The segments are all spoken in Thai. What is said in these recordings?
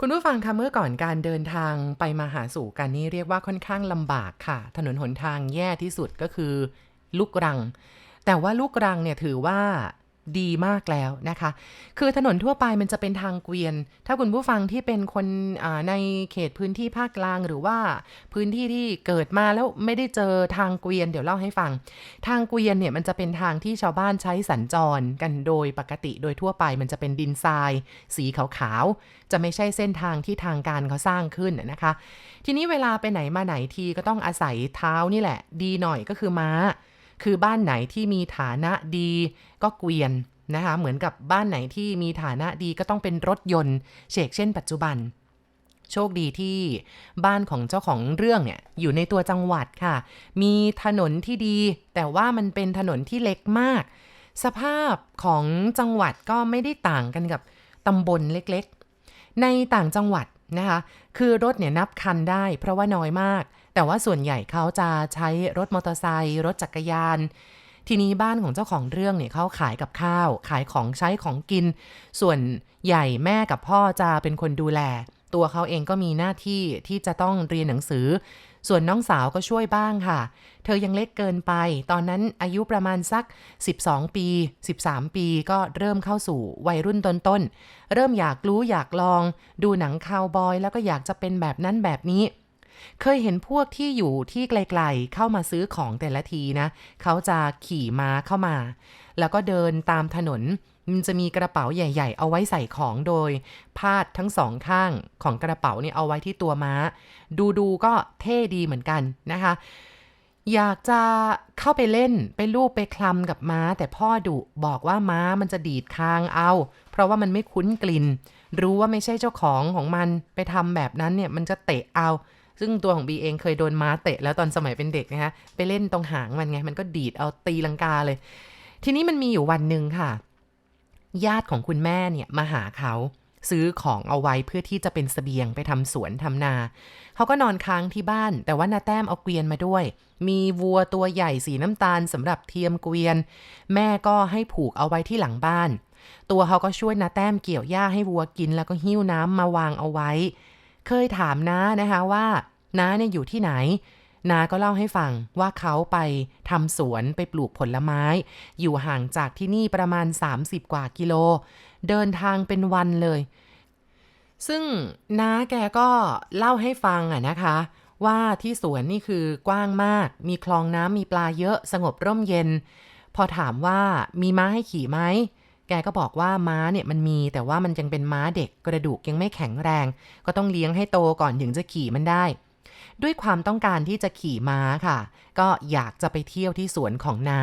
คุณผู้ฟังคะเมื่อก่อนการเดินทางไปมาหาสู่กันนี่เรียกว่าค่อนข้างลำบากค่ะ ถนนหนทางแย่ที่สุดก็คือ ลูกรัง แต่ว่าลูกรังเนี่ยถือว่า ดีมากแล้วนะคะ คือถนนทั่วไปมันจะเป็นทางเกวียน ถ้าคุณผู้ฟังที่เป็นคนในเขตพื้นที่ภาคกลางหรือว่าพื้นที่ที่เกิดมาแล้วไม่ได้เจอทางเกวียนเดี๋ยวเล่าให้ฟัง ทางเกวียนเนี่ยมันจะเป็นทางที่ชาวบ้านใช้สัญจรกันโดยปกติโดยทั่วไปมันจะเป็นดินทราย สีขาวๆ จะไม่ใช่เส้นทางที่ทางการเขาสร้างขึ้นนะนะคะ ทีนี้เวลาไปไหนมาไหนทีก็ต้องอาศัยเท้านี่แหละ ดีหน่อยก็คือม้า คือบ้านไหนที่มีฐานะดีก็เกวียนนะคะเหมือนกับบ้านไหนที่มีฐานะดีก็ต้องเป็นรถยนต์เชกเช่น ปัจจุบัน โชคดีที่บ้านของเจ้าของเรื่องเนี่ยอยู่ในตัวจังหวัดค่ะ มีถนนที่ดี แต่ว่ามันเป็นถนนที่เล็กมาก สภาพของจังหวัดก็ไม่ได้ต่างกันกับตำบลเล็กๆ ในต่างจังหวัดนะคะ คือรถเนี่ยนับคันได้เพราะว่าน้อยมาก แต่ว่าส่วนใหญ่เขาจะใช้รถมอเตอร์ไซค์รถจักรยาน ทีนี้บ้านของเจ้าของเรื่องเนี่ยเขาขายกับข้าว ขายของใช้ของกิน ส่วนใหญ่แม่กับพ่อจะเป็นคนดูแล ตัวเขาเองก็มีหน้าที่ที่จะต้องเรียนหนังสือ ส่วนน้องสาวก็ช่วยบ้างค่ะ เธอยังเล็กเกินไป ตอนนั้นอายุประมาณสัก 12 ปี 13 ปีก็เริ่มเข้าสู่วัยรุ่นต้นๆเริ่มอยากรู้อยากลอง ดูหนังคาวบอย แล้วก็อยากจะเป็นแบบนั้นแบบนี้ เคยเห็นพวกที่อยู่ที่ไกลๆเข้ามาซื้อของแต่ละทีนะ เขาจะขี่ม้าเข้ามา แล้วก็เดินตามถนนมันจะมีกระเป๋าใหญ่ ๆ เอาไว้ใส่ของโดย พาดทั้งสองข้างของกระเป๋าเนี่ยเอาไว้ที่ตัวม้า ดูๆก็เท่ดีเหมือนกันนะคะ อยากจะเข้าไปเล่นไปลูบไปคลำกับม้า แต่พ่อดุบอกว่าม้ามันจะดีดคางเอา เพราะว่ามันไม่คุ้นกลิ่น รู้ว่าไม่ใช่เจ้าของของมันไปทำแบบนั้นเนี่ยมันจะเตะเอา ซึ่งตัวของบีเองเคยโดนม้าเตะแล้วตอนสมัยเป็นเด็กนะคะไปเล่นตรงหางมันไง มันก็ดีดเอาตีลังกาเลย ทีนี้มันมีอยู่วันหนึ่งค่ะ ญาติของคุณแม่เนี่ยมาหาเขาซื้อของเอาไว้เพื่อที่จะเป็นเสบียงไปทำสวนทำนา เขาก็นอนค้างที่บ้าน แต่ว่านาแต้มเอาเกวียนมาด้วย มีวัวตัวใหญ่สีน้ำตาลสำหรับเทียมเกวียน แม่ก็ให้ผูกเอาไว้ที่หลังบ้าน ตัวเขาก็ช่วยนาแต้มเกี่ยวหญ้าให้วัวกิน แล้วก็หิ้วน้ำมาวางเอาไว้ เคยถามน้านะคะว่าน้าเนี่ยอยู่ที่ไหนนาก็เล่าให้ฟังว่าเขาไปทำสวนไปปลูกผลไม้ อยู่ห่างจากที่นี่ประมาณ 30 กว่ากิโล เดินทางเป็นวันเลย ซึ่งน้าแกก็เล่าให้ฟังอะนะคะ ว่าที่สวนนี่คือกว้างมาก มีคลองน้ำมีปลาเยอะสงบร่มเย็น พอถามว่ามีม้าให้ขี่ไหม แกก็บอกว่าม้าเนี่ยมันมีแต่ว่ามันยังเป็นม้าเด็กกระดูกยังไม่แข็งแรง ก็ต้องเลี้ยงให้โตก่อนถึงจะขี่มันได้ ด้วยความต้องการที่จะขี่ม้าค่ะ ก็อยากจะไปเที่ยวที่สวนของน้า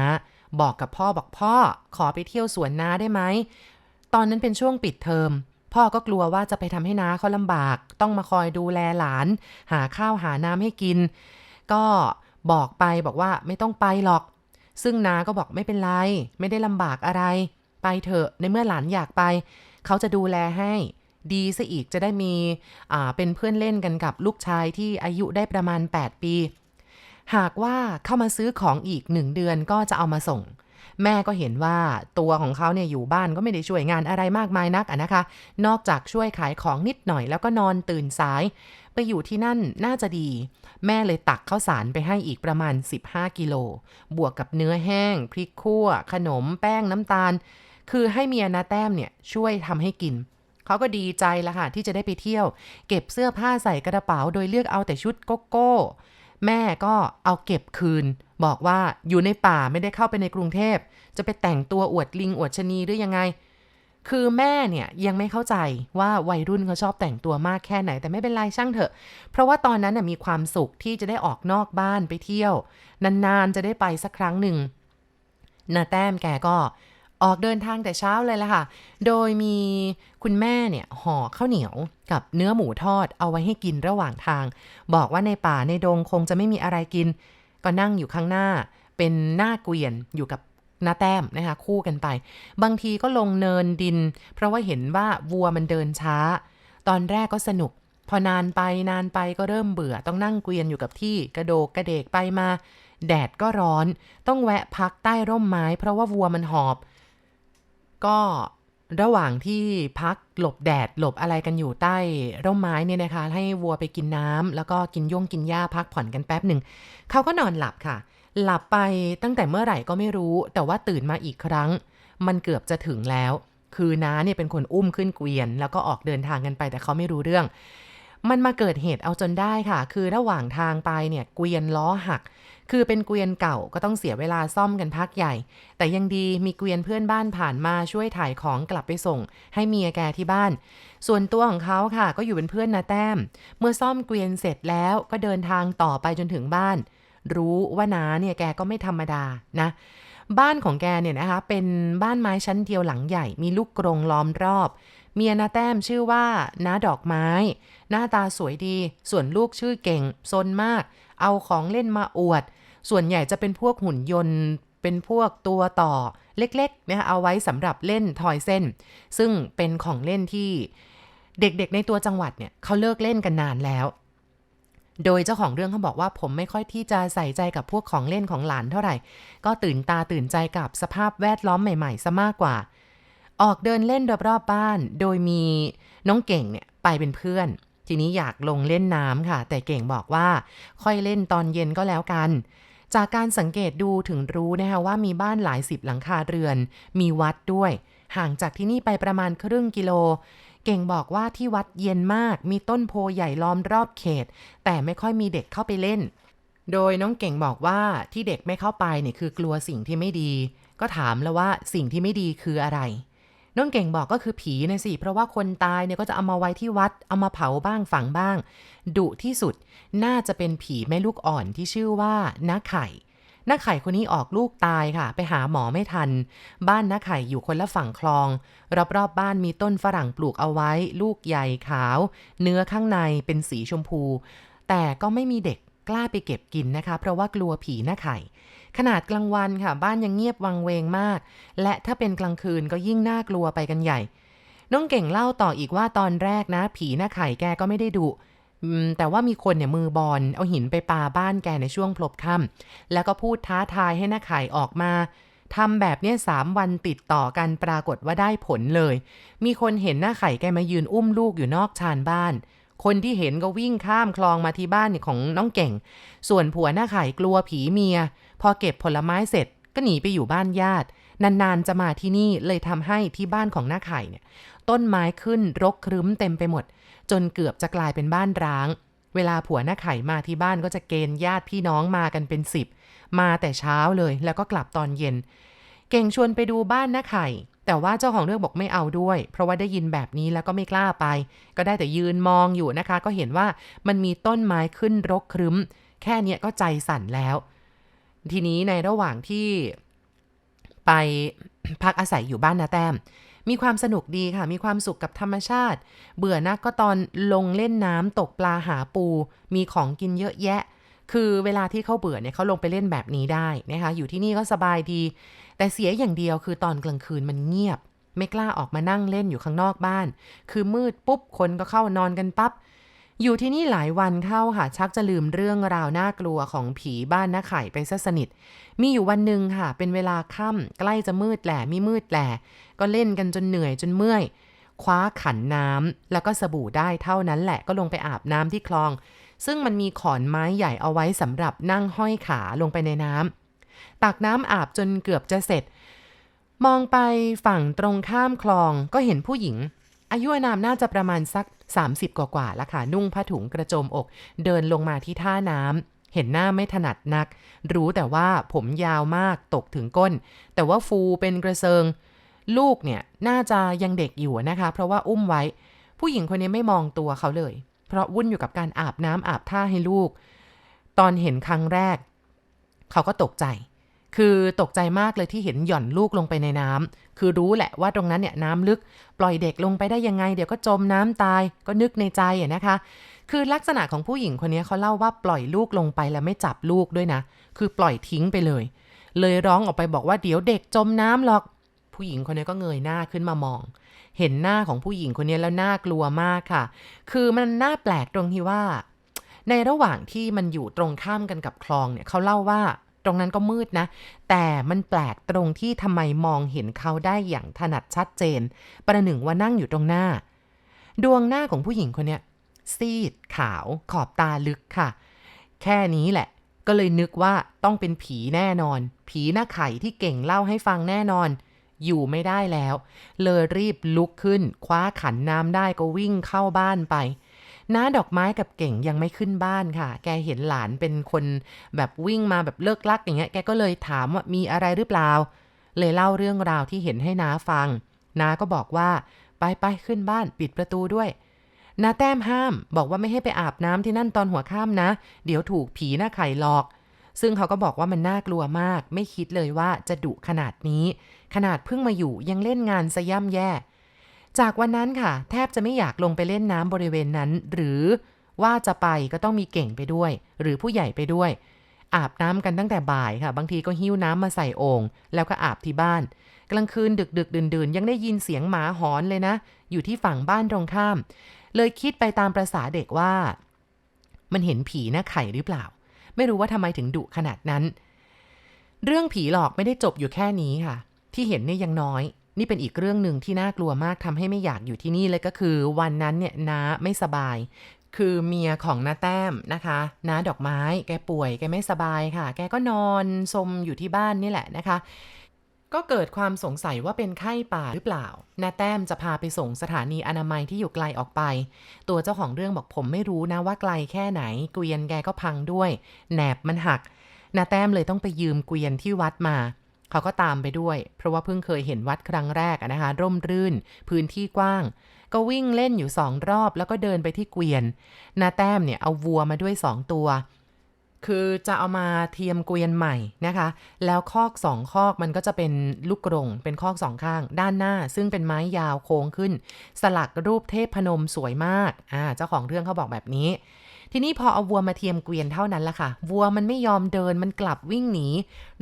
บอกกับพ่อบอกพ่อ ขอไปเที่ยวสวนน้าได้ไหมตอนนั้นเป็นช่วงปิดเทอมพ่อก็กลัวว่าจะไปทำให้น้าเขาลำบาก ต้องมาคอยดูแลหลาน หาข้าวหาน้ำให้กิน ก็บอกไปบอกว่าไม่ต้องไปหรอก ซึ่งน้าก็บอกไม่เป็นไร ไม่ได้ลำบากอะไร ไปเถอะในเมื่อหลานอยากไป เขาจะดูแลให้ดีซะอีกจะได้มีอ่าเป็นเพื่อนเล่นกันกับลูกชายที่อายุได้ประมาณ 8 ปี หากว่าเข้ามาซื้อของอีกหนึ่งเดือนก็จะเอามาส่ง แม่ก็เห็นว่าตัวของเขาเนี่ยอยู่บ้านก็ไม่ได้ช่วยงานอะไรมากมายนักะนะคะ นอกจากช่วยขายของนิดหน่อยแล้วก็นอนตื่นสาย ไปอยู่ที่นั่นน่าจะดี แม่เลยตักข้าวสารไปให้อีกประมาณ 15 กิโล บวกกับเนื้อแห้ง พริกขั่ว ขนม แป้งน้ำตาล คือให้เมียนาแต้มเนี่ยช่วยทำให้กิน เขาก็ดีใจละค่ะที่จะได้ไปเที่ยว เก็บเสื้อผ้าใส่กระเป๋า โดยเลือกเอาแต่ชุดโกโก้ แม่ก็เอาเก็บคืน บอกว่าอยู่ในป่าไม่ได้เข้าไปในกรุงเทพ จะไปแต่งตัวอวดลิงอวดชนีหรือยังไง คือแม่เนี่ยยังไม่เข้าใจว่าวัยรุ่นเขาชอบแต่งตัวมากแค่ไหน แต่ไม่เป็นไรช่างเถอะ เพราะว่าตอนนั้นน่ะมีความสุขที่จะได้ออกนอกบ้านไปเที่ยว นานๆจะได้ไปสักครั้งหนึ่งนาแต้มแกก็ ออกเดินทางแต่เช้าเลยละค่ะ โดยมีคุณแม่เนี่ยห่อข้าวเหนียวกับเนื้อหมูทอดเอาไว้ให้กินระหว่างทาง บอกว่าในป่าในดงคงจะไม่มีอะไรกิน ก็นั่งอยู่ข้างหน้า เป็นหน้าเกวียนอยู่กับหน้าแต้มนะคะคู่กันไป บางทีก็ลงเนินดิน เพราะว่าเห็นว่าวัวมันเดินช้า ตอนแรกก็สนุก พอนานไปนานไปก็เริ่มเบื่อต้องนั่งเกวียนอยู่กับที่กระโดกกระเดกไปมา แดดก็ร้อน ต้องแวะพักใต้ร่มไม้ เพราะว่าวัวมันหอบ ก็ระหว่างที่พักหลบแดดหลบอะไรกันอยู่ใต้ร่มไม้เนี่ยนะคะ ให้วัวไปกินน้ำแล้วก็กินย่งกินหญ้าพักผ่อนกันแป๊บหนึ่งเขาก็นอนหลับค่ะ หลับไปตั้งแต่เมื่อไหร่ก็ไม่รู้ แต่ว่าตื่นมาอีกครั้ง มันเกือบจะถึงแล้ว คือน้าเนี่ยเป็นคนอุ้มขึ้นเกวียน แล้วก็ออกเดินทางกันไปแต่เขาไม่รู้เรื่อง มันมาเกิดเหตุเอาจนได้ค่ะ คือระหว่างทางไปเนี่ยเกวียนล้อหัก คือเป็นเกวียนเก่าก็ต้องเสียเวลาซ่อมกันพักใหญ่ แต่ยังดีมีเกวียนเพื่อนบ้านผ่านมาช่วยถ่ายของกลับไปส่ง ให้เมียแกที่บ้าน ส่วนตัวของเขาค่ะ ก็อยู่เป็นเพื่อนนาแต้ม เมื่อซ่อมเกวียนเสร็จแล้วก็เดินทางต่อไปจนถึงบ้าน รู้ว่าน้าเนี่ยแกก็ไม่ธรรมดานะบ้านของแกเนี่ยนะคะ เป็นบ้านไม้ชั้นเดียวหลังใหญ่ มีลูกกรงล้อมรอบ เมียนาแต้มชื่อว่าน้าดอกไม้ หน้าตาสวยดี ส่วนลูกชื่อเก่งซนมาก เอาของเล่นมาอวด ส่วนใหญ่จะเป็นพวกหุ่นยนต์ เป็นพวกตัวต่อเล็กๆนะคะเอาไว้สำหรับเล่นทอยเส้น ซึ่งเป็นของเล่นที่เด็กๆในตัวจังหวัดเนี่ยเขาเลิกเล่นกันนานแล้ว โดยเจ้าของเรื่องเขาบอกว่าผมไม่ค่อยที่จะใส่ใจกับพวกของเล่นของหลานเท่าไหร่ ก็ตื่นตาตื่นใจกับสภาพแวดล้อมใหม่ๆซะมากกว่า ออกเดินเล่นรอบๆบ้าน โดยมีน้องเก่งเนี่ยไปเป็นเพื่อน ทีนี้อยากลงเล่นน้ำค่ะ แต่เก่งบอกว่าค่อยเล่นตอนเย็นก็แล้วกัน จากการสังเกตดูถึงรู้นะคะว่ามีบ้านหลายสิบหลังคาเรือน มีวัดด้วย ห่างจากที่นี่ไปประมาณครึ่งกิโล เก่งบอกว่าที่วัดเย็นมาก มีต้นโพใหญ่ล้อมรอบเขต แต่ไม่ค่อยมีเด็กเข้าไปเล่น โดยน้องเก่งบอกว่าที่เด็กไม่เข้าไปเนี่ยคือกลัวสิ่งที่ไม่ดี ก็ถามแล้วว่าสิ่งที่ไม่ดีคืออะไร น้องเก่งบอกก็คือผีนะสิ เพราะว่าคนตายเนี่ยก็จะเอามาไว้ที่วัด เอามาเผาบ้างฝังบ้าง ดุที่สุดน่าจะเป็นผีแม่ลูกอ่อนที่ชื่อว่าน้าไข่น้าไข่คนนี้ออกลูกตายค่ะ ไปหาหมอไม่ทัน บ้านน้าไข่อยู่คนละฝั่งคลอง รอบๆบบ้านมีต้นฝรั่งปลูกเอาไว้ ลูกใหญ่ขาว เนื้อข้างในเป็นสีชมพู แต่ก็ไม่มีเด็กกล้าไปเก็บกินนะคะ เพราะว่ากลัวผีน้าไข่ ขนาดกลางวันค่ะ บ้านยังเงียบวังเวงมาก และถ้าเป็นกลางคืนก็ยิ่งน่ากลัวไปกันใหญ่ น้องเก่งเล่าต่ออีกว่าตอนแรกนะ ผีหน้าไข่แกก็ไม่ได้ดุแต่ว่ามีคนเนี่ยมือบอลเอาหินไปปาบ้านแกในช่วงพลบค่ำแล้วก็พูดท้าทายให้หน้าไข่ออกมาทำแบบเนี้ยสามวันติดต่อกันปรากฏว่าได้ผลเลย มีคนเห็นหน้าไข่แกมายืนอุ้มลูกอยู่นอกชานบ้าน คนที่เห็นก็วิ่งข้ามคลองมาที่บ้านของน้องเก่ง ส่วนผัวหน้าไข่กลัวผีเมีย พอเก็บผลไม้เสร็จก็หนีไปอยู่บ้านญาติ นานๆจะมาที่นี่เลยทำให้ที่บ้านของหน้าไข่เนี่ย ต้นไม้ขึ้นรกครึ้มเต็มไปหมด จนเกือบจะกลายเป็นบ้านร้าง เวลาผัวหน้าไข่มาที่บ้านก็จะเกณฑ์ญาติพี่น้องมากันเป็นสิบมาแต่เช้าเลยแล้วก็กลับตอนเย็น เก่งชวนไปดูบ้านหน้าไข่แต่ว่าเจ้าของเรื่องบอกไม่เอาด้วย เพราะว่าได้ยินแบบนี้แล้วก็ไม่กล้าไป ก็ได้แต่ยืนมองอยู่นะคะ ก็เห็นว่ามันมีต้นไม้ขึ้นรกครึ้ม แค่เนี้ยก็ใจสั่นแล้ว ทีนี้ในระหว่างที่ไปพักอาศัยอยู่บ้านนาแต้ม มีความสนุกดีค่ะ มีความสุขกับธรรมชาติ เบื่อนักก็ตอนลงเล่นน้ำตกปลาหาปู มีของกินเยอะแยะ คือเวลาที่เขาเบื่อเนี่ยเขาลงไปเล่นแบบนี้ได้นะคะ อยู่ที่นี่ก็สบายดี แต่เสียอย่างเดียวคือตอนกลางคืนมันเงียบ ไม่กล้าออกมานั่งเล่นอยู่ข้างนอกบ้าน คือมืดปุ๊บคนก็เข้านอนกันปับ๊บ อยู่ที่นี่หลายวันเข้าค่ะ ชักจะลืมเรื่องราวน่ากลัวของผีบ้านน้าไข่ไปซะสนิท มีอยู่วันหนึ่งค่ะ เป็นเวลาค่ำใกล้จะมืดแหล่ม่มืดแหล่ก็เล่นกันจนเหนื่อยจนเมื่อย คว้าขันน้ำแล้วก็สบู่ได้เท่านั้นแหละก็ลงไปอาบน้ำที่คลอง ซึ่งมันมีขอนไม้ใหญ่เอาไว้สำหรับนั่งห้อยขาลงไปในน้ำตักน้ำอาบจนเกือบจะเสร็จ มองไปฝั่งตรงข้ามคลองก็เห็นผู้หญิง อายุอนามน่าจะประมาณสัก 30 กว่ากว่าละค่ะ นุ่งผ้าถุงกระโจมอก เดินลงมาที่ท่าน้ำเห็นหน้าไม่ถนัดนัก รู้แต่ว่าผมยาวมากตกถึงก้น แต่ว่าฟูเป็นกระเซิง ลูกเนี่ยน่าจะยังเด็กอยู่นะคะ เพราะว่าอุ้มไว้ ผู้หญิงคนนี้ไม่มองตัวเขาเลย เพราะวุ่นอยู่กับการอาบน้ำอาบท่าให้ลูก ตอนเห็นครั้งแรก เขาก็ตกใจ คือตกใจมากเลยที่เห็นหย่อนลูกลงไปในน้ำคือรู้แหละว่าตรงนั้นเนี่ยน้ำลึก ปล่อยเด็กลงไปได้ยังไง เดี๋ยวก็จมน้ำตายก็นึกในใจอะนะคะ คือลักษณะของผู้หญิงคนนี้เขาเล่าว่าปล่อยลูกลงไปแล้วไม่จับลูกด้วยนะ คือปล่อยทิ้งไปเลย เลยร้องออกไปบอกว่าเดี๋ยวเด็กจมน้ำหรอก ผู้หญิงคนนี้ก็เงยหน้าขึ้นมามอง เห็นหน้าของผู้หญิงคนนี้แล้วน่ากลัวมากค่ะ คือมันน่าแปลกตรงที่ว่า ในระหว่างที่มันอยู่ตรงข้ามกันกับคลองเนี่ยเขาเล่าว่า ตรงนั้นก็มืดนะ แต่มันแปลกตรงที่ทำไมมองเห็นเขาได้อย่างถนัดชัดเจน ประหนึ่งว่านั่งอยู่ตรงหน้า ดวงหน้าของผู้หญิงคนเนี้ยซีด ขาวขอบตาลึกค่ะ แค่นี้แหละ ก็เลยนึกว่าต้องเป็นผีแน่นอน ผีหน้าไข่ที่เก่งเล่าให้ฟังแน่นอน อยู่ไม่ได้แล้ว เลยรีบลุกขึ้น คว้าขันน้ำได้ก็วิ่งเข้าบ้านไป น้าดอกไม้กับเก่งยังไม่ขึ้นบ้านค่ะ แกเห็นหลานเป็นคนแบบวิ่งมาแบบเลิกลักอย่างเงี้ย แกก็เลยถามว่ามีอะไรหรือเปล่า เลยเล่าเรื่องราวที่เห็นให้น้าฟัง น้าก็บอกว่าไปไปขึ้นบ้านปิดประตูด้วยนาแต้มห้ามบอกว่าไม่ให้ไปอาบน้ำที่นั่นตอนหัวค่ำนะ เดี๋ยวถูกผีหน้าไข่หลอก ซึ่งเขาก็บอกว่ามันน่ากลัวมาก ไม่คิดเลยว่าจะดุขนาดนี้ ขนาดเพิ่งมาอยู่ยังเล่นงานซะย่ำแย่ จากวันนั้นค่ะ แทบจะไม่อยากลงไปเล่นน้ำบริเวณนั้น หรือว่าจะไปก็ต้องมีเก่งไปด้วย หรือผู้ใหญ่ไปด้วย อาบน้ำกันตั้งแต่บ่ายค่ะ บางทีก็หิ้วน้ำมาใส่โอ่งแล้วก็อาบที่บ้าน กลางคืนดึกดึกดื่นดื่นๆยังได้ยินเสียงหมาหอนเลยนะ อยู่ที่ฝั่งบ้านตรงข้าม เลยคิดไปตามประษาเด็กว่า มันเห็นผีหน้าไข่หรือเปล่า ไม่รู้ว่าทำไมถึงดุขนาดนั้น เรื่องผีหลอกไม่ได้จบอยู่แค่นี้ค่ะ ที่เห็นเนี่ยยังน้อย นี่เป็นอีกเรื่องหนึ่งที่น่ากลัวมากทำให้ไม่อยากอยู่ที่นี่เลยก็คือวันนั้นเนี่ยน้าไม่สบาย คือเมียของน้าแต้มนะคะน้าดอกไม้แกป่วยแกไม่สบายค่ะ แกก็นอนสมอยู่ที่บ้านนี่แหละนะคะ ก็เกิดความสงสัยว่าเป็นไข้ป่าหรือเปล่านาแต้มจะพาไปส่งสถานีอนามัยที่อยู่ไกลออกไป ตัวเจ้าของเรื่องบอกผมไม่รู้นะว่าไกลแค่ไหน เกวียนแกก็พังด้วยแหนบมันหักนาแต้มเลยต้องไปยืมเกวียนที่วัดมา เขาก็ตามไปด้วย เพราะว่าเพิ่งเคยเห็นวัดครั้งแรกนะคะ ร่มรื่น พื้นที่กว้าง ก็วิ่งเล่นอยู่สองรอบ แล้วก็เดินไปที่เกวียนนาแต้มเนี่ยเอาวัวมาด้วยสองตัว คือจะเอามาเทียมเกวียนใหม่นะคะ แล้วคอกสองคอกมันก็จะเป็นลูกกรงเป็นคอกสองข้าง ด้านหน้า ซึ่งเป็นไม้ยาวโค้งขึ้น สลักรูปเทพพนมสวยมากอ่าเจ้าของเรื่องเขาบอกแบบนี้ ทีนี้พอเอาวัวมาเทียมเกวียนเท่านั้นละค่ะ วัวมันไม่ยอมเดินมันกลับวิ่งหนี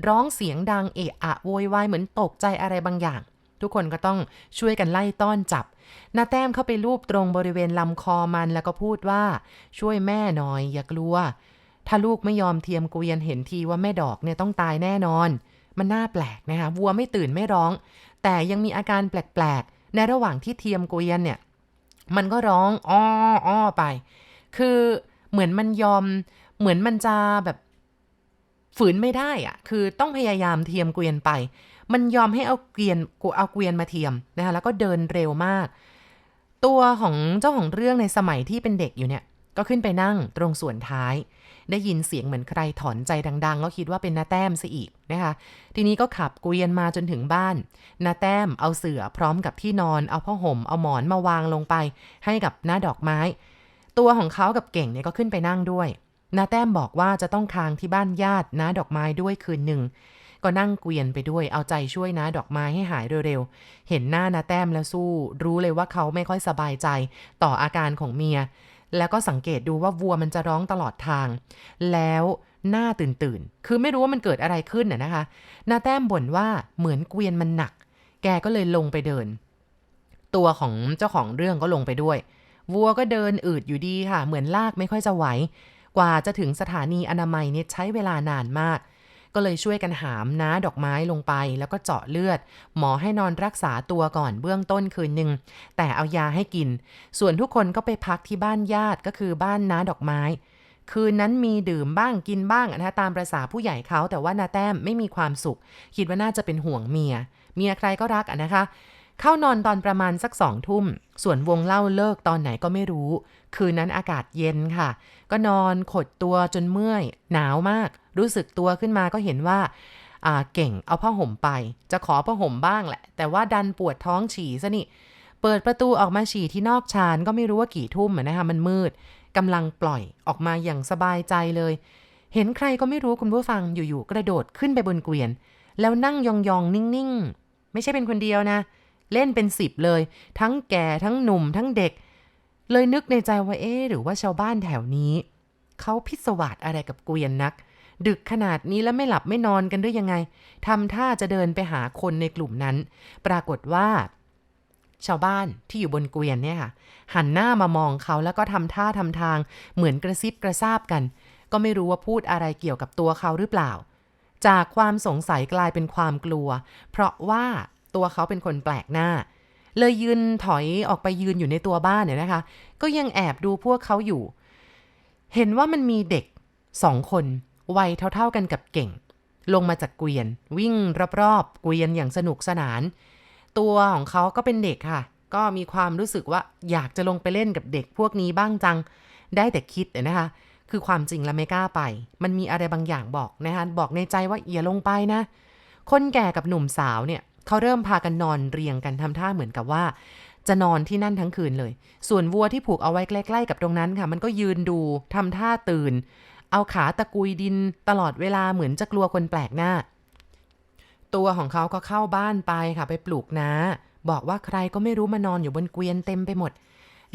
ร้องเสียงดังเอะอะโวยวายเหมือนตกใจอะไรบางอย่าง ทุกคนก็ต้องช่วยกันไล่ต้อนจับนาแต้มเข้าไปลูบตรงบริเวณลำคอมันแล้วก็พูดว่าช่วยแม่หน่อยอย่ากลัว ถ้าลูกไม่ยอมเทียมเกวียนเห็นทีว่าแม่ดอกเนี่ยต้องตายแน่นอน มันน่าแปลกนะคะวัวไม่ตื่นไม่ร้อง แต่ยังมีอาการแปลกๆในระหว่างที่เทียมเกวียนเนี่ย มันก็ร้องอ้ออ้อไป คือ เหมือนมันยอม เหมือนมันจะแบบฝืนไม่ได้อะคือต้องพยายามเทียมเกวียนไป มันยอมให้เอาเกวียนกูเอาเกวียนมาเทียมนะคะแล้วก็เดินเร็วมาก ตัวของเจ้าของเรื่องในสมัยที่เป็นเด็กอยู่เนี่ย ก็ขึ้นไปนั่งตรงส่วนท้าย ได้ยินเสียงเหมือนใครถอนใจดัง ๆ ก็คิดว่าเป็นนาแต้มซะอีกนะคะ ทีนี้ก็ขับเกวียนมาจนถึงบ้านนาแต้มเอาเสือพร้อมกับที่นอน เอาผ้าห่ม เอาหมอนมาวางลงไป ให้กับหน้าดอกไม้ ตัวของเขากับเก่งเนี่ยก็ขึ้นไปนั่งด้วยนาแต้มบอกว่าจะต้องค้างที่บ้านญาติน้าดอกไม้ด้วยคืนหนึ่งก็นั่งเกวียนไปด้วยเอาใจช่วยน้าดอกไม้ให้หายเร็วๆ เห็นหน้านาแต้มแล้วสู้ รู้เลยว่าเขาไม่ค่อยสบายใจต่ออาการของเมีย แล้วก็สังเกตดูว่าวัวมันจะร้องตลอดทาง แล้วหน้าตื่นตื่นๆคือไม่รู้ว่ามันเกิดอะไรขึ้นน่ะนะคะ นาแต้มบ่นว่าเหมือนเกวียนมันหนัก แกก็เลยลงไปเดิน ตัวของเจ้าของเรื่องก็ลงไปด้วย วัวก็เดินอืดอยู่ดีค่ะ เหมือนลากไม่ค่อยจะไหว กว่าจะถึงสถานีอนามัยเนี่ยใช้เวลานานมาก ก็เลยช่วยกันหามน้าดอกไม้ลงไป แล้วก็เจาะเลือด หมอให้นอนรักษาตัวก่อนเบื้องต้นคืนหนึ่ง แต่เอายาให้กิน ส่วนทุกคนก็ไปพักที่บ้านญาติก็คือบ้านน้าดอกไม้ คืนนั้นมีดื่มบ้างกินบ้างนะตามประษาผู้ใหญ่เขาแต่ว่านาแต้มไม่มีความสุข คิดว่าน่าจะเป็นห่วงเมีย เมียใครก็รักอะนะคะ เข้านอนตอนประมาณสักสองทุ่ม ส่วนวงเล่าเลิกตอนไหนก็ไม่รู้ คืนนั้นอากาศเย็นค่ะ ก็นอนขดตัวจนเมื่อย หนาวมาก รู้สึกตัวขึ้นมาก็เห็นว่าอาเก่งเอาผ้าห่มไป จะขอผ้าห่มบ้างแหละ แต่ว่าดันปวดท้องฉี่ซะนี่ เปิดประตูออกมาฉี่ที่นอกชานก็ไม่รู้ว่ากี่ทุ่มนะคะมันมืดกำลังปล่อยออกมาอย่างสบายใจเลย เห็นใครก็ไม่รู้คุณผู้ฟังอยู่ๆกระโดดขึ้นไปบนเกวียน แล้วนั่งยองๆ นิ่งๆ ไม่ใช่เป็นคนเดียวนะ เล่นเป็นสิบเลย ทั้งแก่ทั้งหนุ่มทั้งเด็ก เลยนึกในใจว่าเอ๊หรือว่าชาวบ้านแถวนี้เขาพิศวาสอะไรกับเกวียนนัก ดึกขนาดนี้แล้วไม่หลับไม่นอนกันด้วยยังไงทำท่าจะเดินไปหาคนในกลุ่มนั้น ปรากฏว่า ชาวบ้านที่อยู่บนเกวียนเนี่ยค่ะ หันหน้ามามองเขาแล้วก็ทำท่าทำทาง เหมือนกระซิบกระซาบกัน ก็ไม่รู้ว่าพูดอะไรเกี่ยวกับตัวเขาหรือเปล่าจากความสงสัยกลายเป็นความกลัว เพราะว่า ตัวเขาเป็นคนแปลกหน้า เลยยืนถอยออกไปยืนอยู่ในตัวบ้านเนี่ยนะคะ ก็ยังแอบดูพวกเขาอยู่ เห็นว่ามันมีเด็กสองคนวัยเท่าๆกันกับเก่ง ลงมาจากเกวียน วิ่งรอบๆเกวียนอย่างสนุกสนาน ตัวของเขาก็เป็นเด็กค่ะ ก็มีความรู้สึกว่าอยากจะลงไปเล่นกับเด็กพวกนี้บ้างจัง ได้แต่คิดนะคะ คือความจริงแล้วไม่กล้าไป มันมีอะไรบางอย่างบอกนะคะบอกในใจว่าอย่าลงไปนะ คนแก่กับหนุ่มสาวเนี่ย เขาเริ่มพากันนอนเรียงกันทำท่าเหมือนกับว่า จะนอนที่นั่นทั้งคืนเลย ส่วนวัวที่ผูกเอาไว้ใกล้ๆกับตรงนั้นค่ะ มันก็ยืนดูทำท่าตื่น เอาขาตะกุยดินตลอดเวลาเหมือนจะกลัวคนแปลกหน้า ตัวของเขาก็เข้าบ้านไปค่ะไปปลูกนาบอกว่าใครก็ไม่รู้มานอนอยู่บนเกวียนเต็มไปหมด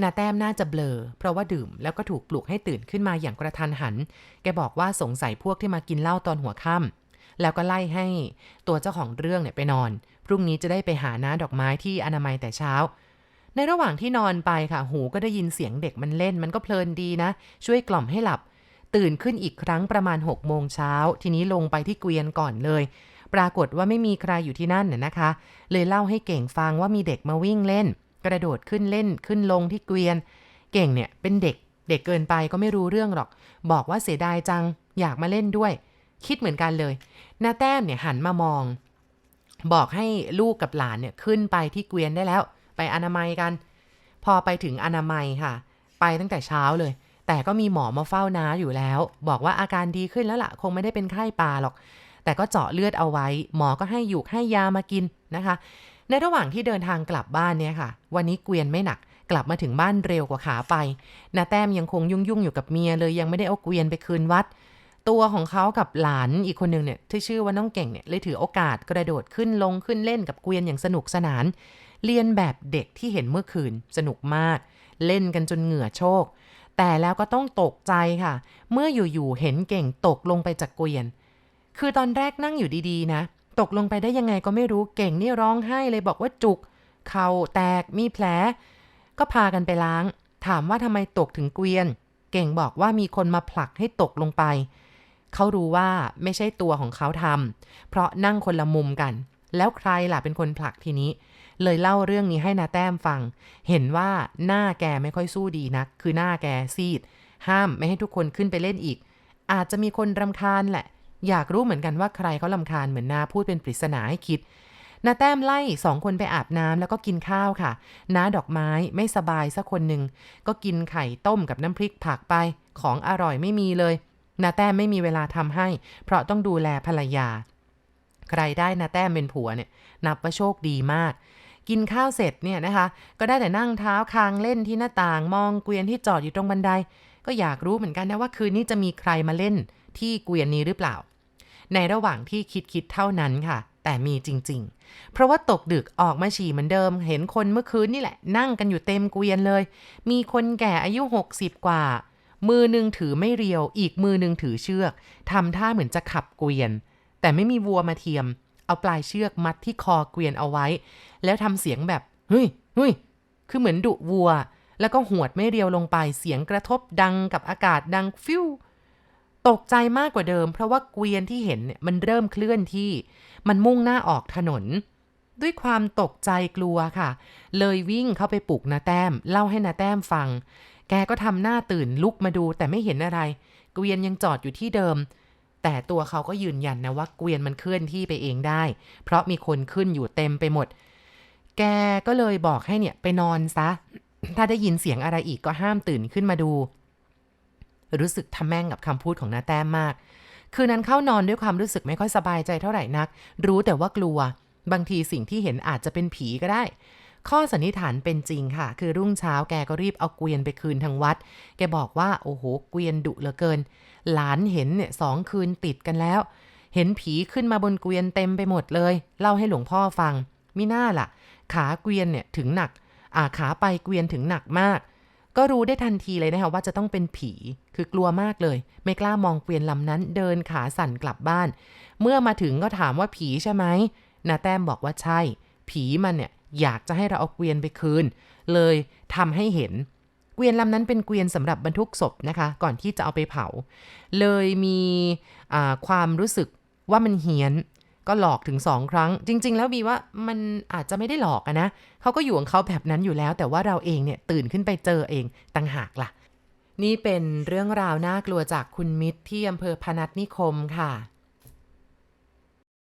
นาแต้มน่าจะเบลอ เพราะว่าดื่มแล้วก็ถูกปลุกให้ตื่นขึ้นมาอย่างกระทันหัน แกบอกว่าสงสัยพวกที่มากินเหล้าตอนหัวค่ำแล้วก็ไล่ให้ตัวเจ้าของเรื่องเนี่ยไปนอน พรุ่งนี้จะได้ไปหาน้าดอกไม้ที่อนามัยแต่เช้า ในระหว่างที่นอนไปค่ะ หูก็ได้ยินเสียงเด็กมันเล่น มันก็เพลินดีนะ ช่วยกล่อมให้หลับ ตื่นขึ้นอีกครั้งประมาณ6โมงเช้า ทีนี้ลงไปที่เกวียนก่อนเลย ปรากฏว่าไม่มีใครอยู่ที่นั่นน่ะนะคะ เลยเล่าให้เก่งฟังว่ามีเด็กมาวิ่งเล่น กระโดดขึ้นเล่นขึ้นลงที่เกวียน เก่งเนี่ยเป็นเด็กเด็กเกินไปก็ไม่รู้เรื่องหรอก บอกว่าเสียดายจัง อยากมาเล่นด้วย คิดเหมือนกันเลย นาแต้มเนี่ยหันมามอง บอกให้ลูกกับหลานเนี่ยขึ้นไปที่เกวียนได้แล้ว ไปอนามัยกัน พอไปถึงอนามัยค่ะ ไปตั้งแต่เช้าเลย แต่ก็มีหมอมาเฝ้าน้าอยู่แล้ว บอกว่าอาการดีขึ้นแล้วล่ะ คงไม่ได้เป็นไข้ปลาหรอก แต่ก็เจาะเลือดเอาไว้ หมอก็ให้อยู่ให้ยามากินนะคะ ในระหว่างที่เดินทางกลับบ้านเนี่ยค่ะ วันนี้เกวียนไม่หนักกลับมาถึงบ้านเร็วกว่าขาไปนาแต้มยังคงยุ่งยุ่งๆอยู่กับเมียเลยยังไม่ได้เอาเกวียนไปคืนวัด ตัวของเขากับหลานอีกคนนึงเนี่ยที่ชื่อว่าน้องเก่งเนี่ยเลยถือโอกาสกระโดดขึ้นลงขึ้นเล่นกับเกวียนอย่างสนุกสนาน เรียนแบบเด็กที่เห็นเมื่อคืนสนุกมาก เล่นกันจนเหงื่อโชก แต่แล้วก็ต้องตกใจค่ะ เมื่ออยู่ๆเห็นเก่งตกลงไปจากเกวียน คือตอนแรกนั่งอยู่ดีๆนะ ตกลงไปได้ยังไงก็ไม่รู้เก่งนี่ร้องไห้เลยบอกว่าจุก เข่าแตกมีแผล ก็พากันไปล้าง ถามว่าทำไมตกถึงเกวียน เก่งบอกว่ามีคนมาผลักให้ตกลงไป เขารู้ว่าไม่ใช่ตัวของเขาทำเพราะนั่งคนละมุมกัน แล้วใครล่ะเป็นคนผลักทีนี้ เลยเล่าเรื่องนี้ให้นาแต้มฟัง เห็นว่าหน้าแกไม่ค่อยสู้ดีนัก คือหน้าแกซีด ห้ามไม่ให้ทุกคนขึ้นไปเล่นอีก อาจจะมีคนรำคาญแหละ อยากรู้เหมือนกันว่าใครเขาลำคาญเหมือนนาพูดเป็นปริศนาให้คิดนาแต้มไล่สองคนไปอาบน้ำแล้วก็กินข้าวค่ะ น้าดอกไม้ไม่สบายสักคนหนึ่ง ก็กินไข่ต้มกับน้ำพริกผักไป ของอร่อยไม่มีเลย นาแต้มไม่มีเวลาทำให้ เพราะต้องดูแลภรรยา ใครได้นาแต้มเป็นผัวเนี่ย นับว่าโชคดีมาก กินข้าวเสร็จเนี่ยนะคะ ก็ได้แต่นั่งเท้าคางเล่นที่หน้าต่างมองเกวียนที่จอดอยู่ตรงบันได ก็อยากรู้เหมือนกันนะว่าคืนนี้จะมีใครมาเล่นที่เกวียนนี้หรือเปล่า ในระหว่างที่คิดคิดๆเท่านั้นค่ะ แต่มีจริง ๆ เพราะว่าตกดึกออกมาฉี่เหมือนเดิม เห็นคนเมื่อคืนนี่แหละ นั่งกันอยู่เต็มเกวียนเลย มีคนแก่อายุ 60 กว่า มือหนึ่งถือไม่เรียว อีกมือหนึ่งถือเชือกทำท่าเหมือนจะขับเกวียน แต่ไม่มีวัวมาเทียม เอาปลายเชือกมัดที่คอเกวียนเอาไว้ แล้วทำเสียงแบบเฮ้ยเฮ้ยคือเหมือนดุวัว แล้วก็หวดไม่เรียวลงไปเสียงกระทบดังกับอากาศดังฟิวตกใจมากกว่าเดิม เพราะว่าเกวียนที่เห็นเนี่ยมันเริ่มเคลื่อนที่ มันมุ่งหน้าออกถนน ด้วยความตกใจกลัวค่ะ เลยวิ่งเข้าไปปลุกนาแต้ม เล่าให้นาแต้มฟัง แกก็ทำหน้าตื่นลุกมาดูแต่ไม่เห็นอะไร เกวียนยังจอดอยู่ที่เดิม แต่ตัวเขาก็ยืนยันนะว่าเกวียนมันเคลื่อนที่ไปเองได้ เพราะมีคนขึ้นอยู่เต็มไปหมด แกก็เลยบอกให้เนี่ยไปนอนซะ ถ้าได้ยินเสียงอะไรอีกก็ห้ามตื่นขึ้นมาดู รู้สึกทำแม่งกับคำพูดของนาแต้มมาก คืนนั้นเข้านอนด้วยความรู้สึกไม่ค่อยสบายใจเท่าไหร่นัก รู้แต่ว่ากลัว บางทีสิ่งที่เห็นอาจจะเป็นผีก็ได้ ข้อสันนิษฐานเป็นจริงค่ะ คือรุ่งเช้าแกก็รีบเอาเกวียนไปคืนทางวัด แกบอกว่าโอ้โหเกวียนดุเหลือเกิน หลานเห็นเนี่ยสองคืนติดกันแล้ว เห็นผีขึ้นมาบนเกวียนเต็มไปหมดเลย เล่าให้หลวงพ่อฟังมิน่าล่ะ ขาเกวียนเนี่ยถึงหนักอาขาไปเกวียนถึงหนักมาก ก็รู้ได้ทันทีเลยนะคะว่าจะต้องเป็นผี คือกลัวมากเลย ไม่กล้ามองเกวียนลำนั้น เดินขาสั่นกลับบ้าน เมื่อมาถึงก็ถามว่าผีใช่ไหมนาแต้มบอกว่าใช่ ผีมันเนี่ย อยากจะให้เราเอาเกวียนไปคืน เลยทำให้เห็น เกวียนลำนั้นเป็นเกวียนสำหรับบรรทุกศพนะคะ ก่อนที่จะเอาไปเผา เลยมีความรู้สึกว่ามันเฮี้ยนก็หลอกถึงสองครั้ง จริง ๆ แล้วบีว่ามันอาจจะไม่ได้หลอกอะนะเขาก็อยู่ของเขาแบบนั้นอยู่แล้ว แต่ว่าเราเองเนี่ยตื่นขึ้นไปเจอเองต่างหากล่ะ นี่เป็นเรื่องราวน่ากลัวจากคุณมิตรที่อำเภอพนัสนิคมค่ะ